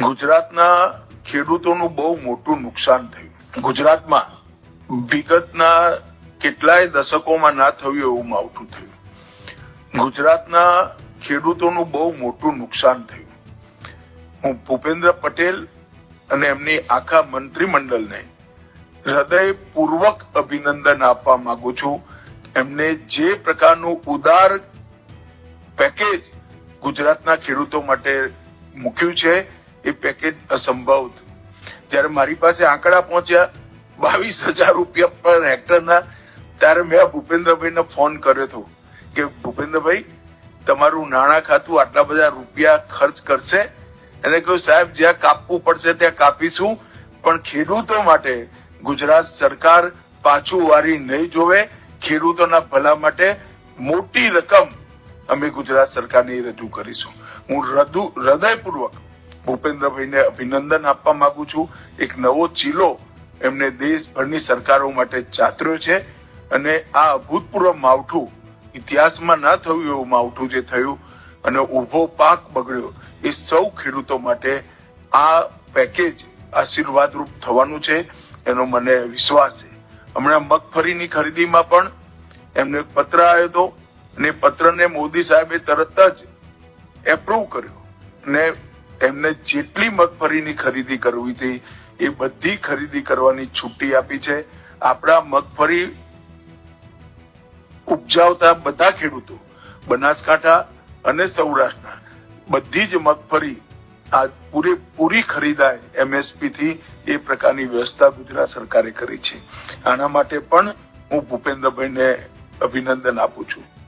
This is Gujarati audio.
ગુજરાતના ખેડૂતોનું બહુ મોટું નુકસાન થયું. ગુજરાતમાં વિગતના કેટલાય દશકોમાં ના થયું એવું માવઠું થયું. ગુજરાતના ખેડૂતોનું બહુ મોટું નુકસાન થયું. હું ભૂપેન્દ્ર પટેલ અને એમની આખા મંત્રીમંડળને હૃદયપૂર્વક અભિનંદન આપવા માંગુ છું. એમને જે પ્રકારનું ઉદાર પેકેજ ગુજરાતના ખેડૂતો માટે મૂક્યું છે એ પેકેજ અસંભવ હતું. જ્યારે મારી પાસે આંકડા પહોંચ્યા બાવીસ હજાર રૂપિયા પર હેક્ટરના, ત્યારે મેં ભૂપેન્દ્રભાઈને ફોન કર્યો હતો કે, ભૂપેન્દ્રભાઈ, તમારું નાણાં ખાતું આટલા બધા રૂપિયા ખર્ચ કરશે? એને કહ્યું, સાહેબ, જ્યાં કાપવું પડશે ત્યાં કાપીશું, પણ ખેડૂતો માટે ગુજરાત સરકાર પાછું વારી નહીં જોવે. ખેડૂતોના ભલા માટે મોટી રકમ અમે ગુજરાત સરકારને રજૂ કરીશું. હું હૃદુ હૃદયપૂર્વક ભૂપેન્દ્રભાઈને અભિનંદન આપવા માંગુ છું. એક નવો ચીલો એમને દેશભરની સરકારો માટે ચાતર્યો છે અને આ અભૂતપૂર્વ માવઠું ઇતિહાસમાં ના થયું એવું માવઠું જે થયું અને ઊભો પાક બગડ્યો એ સૌ ખેડૂતો માટે આ પેકેજ આશીર્વાદરૂપ થવાનું છે એનો મને વિશ્વાસ છે. હમણાં મગફળીની ખરીદીમાં પણ એમને પત્ર આવ્યો હતો અને પત્રને મોદી સાહેબે તરત જ એપ્રુવ કર્યો અને એમને જેટલી મગફળીની ખરીદી કરવી હતી, એ બધી ખરીદી કરવાની છૂટી આપી છે. આપણા મગફળી ઉપજાવતા બધા ખેડૂતો, બનાસકાંઠા અને સૌરાષ્ટ્રના, બધી જ મગફળી આ પૂરેપૂરી ખરીદાય એમએસપી થી એ પ્રકારની વ્યવસ્થા ગુજરાત સરકારે કરી છે. આના માટે પણ હું ભૂપેન્દ્રભાઈને અભિનંદન આપું છું.